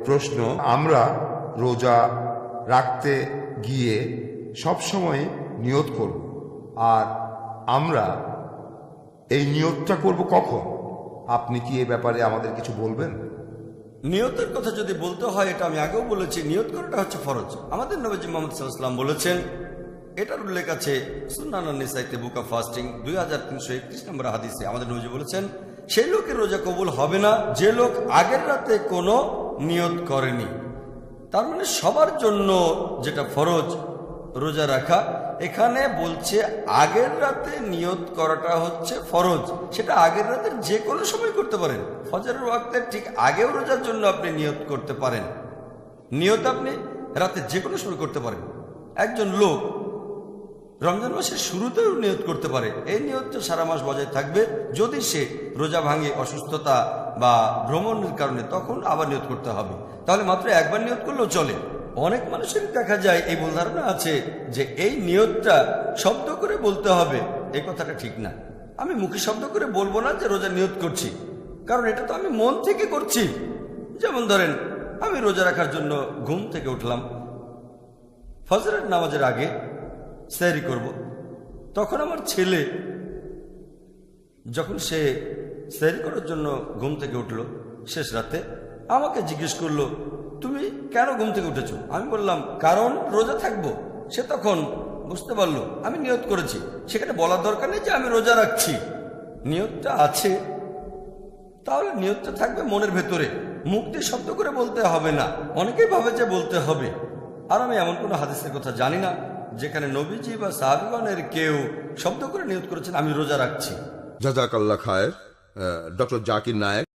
প্রশ্ন, আমরা রোজা রাখতে গিয়ে সবসময় নিয়ত করব। আর আমরা এই নিয়তটা করব কখন? আপনি কি এ ব্যাপারে আমাদের কিছু বলবেন? নিয়তের কথা যদি বলতে হয়, এটা আমি আগেও বলেছি, নিয়ত করাটা হচ্ছে ফরজ। আমাদের নবীজি মোহাম্মদ সাল্লাম বলেছেন, এটার উল্লেখ আছে সুনানিসাইতে বুক অফ ফাস্টিং, দুই হাজার তিনশো একত্রিশ নম্বর হাদিসে। আমাদের নবীজি বলেছেন, সেই লোকের রোজা কবুল হবে না। যে লোক আগের রাতে কোনো নিয়ত করেনি। তার মানে সবার জন্য যেটা ফরজ, রোজা রাখা, এখানে বলছে আগের রাতে নিয়ত করাটা হচ্ছে ফরজ। সেটা আগের রাতের যে কোনো সময় করতে পারেন। ফজরের ওয়াক্তের ঠিক আগেও রোজার জন্য আপনি নিয়ত করতে পারেন। নিয়ত আপনি রাতে যে কোনো সময় করতে পারেন। একজন লোক রমজান মাসের শুরুতেও নিয়ত করতে পারে। এই নিয়তটা সারা মাস বজায় থাকবে। যদি সে রোজা ভাঙে, অসুস্থতা বা ভ্রমণের কারণে, তখন আবার নিয়ত করতে হবে। তাহলে মাত্র একবার নিয়ত করলেও চলে। অনেক মানুষের দেখা যায়, এই ভুল ধারণা আছে যে এই নিয়তটা শব্দ করে বলতে হবে। এই কথাটা ঠিক না। আমি মুখে শব্দ করে বলব না যে রোজা নিয়ত করছি। কারণ এটা তো আমি মন থেকে করছি। যেমন ধরেন, আমি রোজা রাখার জন্য ঘুম থেকে উঠলাম। ফজরের নামাজের আগে স্যারি করব। তখন আমার ছেলে যখন সে স্যারি করার জন্য ঘুম থেকে উঠল, শেষ রাতে আমাকে জিজ্ঞেস করল, তুমি কেন ঘুম থেকে উঠেছো? আমি বললাম, কারণ রোজা থাকব। সে তখন বুঝতে পারল, আমি নিয়ত করেছি। সেখানে বলার দরকার নেই যে আমি রোজা রাখছি। নিয়তটা আছে। তাহলে নিয়তটা থাকবে মনের ভেতরে। মুখ দিয়ে শব্দ করে বলতে হবে না। অনেকেই ভাবে যে বলতে হবে। আর আমি এমন কোনো হাদিসের কথা জানি না। যেখানে নবীজি বা সাহাবিগণের কেউ শব্দ করে নিয়োগ করেছেন, আমি রোজা রাখছি। জাজাকাল্লা খায়ের ডক্টর জাকির নায়েক